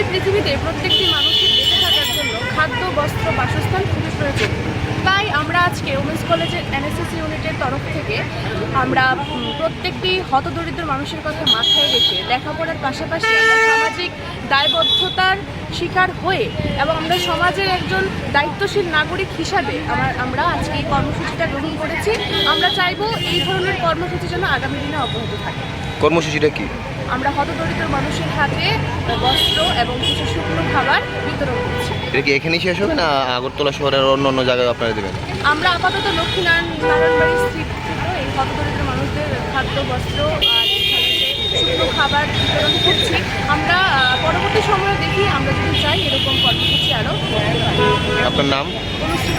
আমাদের পৃথিবীতে প্রত্যেকটি মানুষের বেঁচে থাকার জন্য খাদ্য, বস্ত্র, বাসস্থান খুবই প্রয়োজন। তাই আমরা আজকে উমেন্স কলেজের এনএসএস ইউনিটের তরফ থেকে আমরা প্রত্যেকটি হতদরিদ্র মানুষের কথা মাথায় রেখে লেখাপড়ার পাশাপাশি আমরা সামাজিক দায়বদ্ধতার শিকার হয়ে এবং আমরা সমাজের একজন দায়িত্বশীল নাগরিক হিসাবে আমার, আমরা আজকে এই কর্মসূচিটা গ্রহণ করেছি। আমরা চাইব এই ধরনের কর্মসূচি যেন আগামী দিনে অব্যাহত থাকে। কর্মসূচিটা কি? আমরা হতদরিদ্র মানুষের হাতে বস্ত্র এবং কিছু শুকনো খাবার বিতরণ করছি। এটা কি এখানেই শেষ হবে না আগরতলা শহরের অন্য অন্য জায়গায় আপনারা দেবেন? আমরা আপাতত লক্ষ্মীনারায়ণ নারায়ণবাড়ি স্থিত এই হতদরিদ্র মানুষদের খাদ্য বস্ত্র আর শুকনো খাবার বিতরণ করছি। আমরা পরবর্তী সময়ে দেখি আমরা যদি চাই এরকম কর্মসূচি আরও আপনার নাম? অনুষ্ঠিত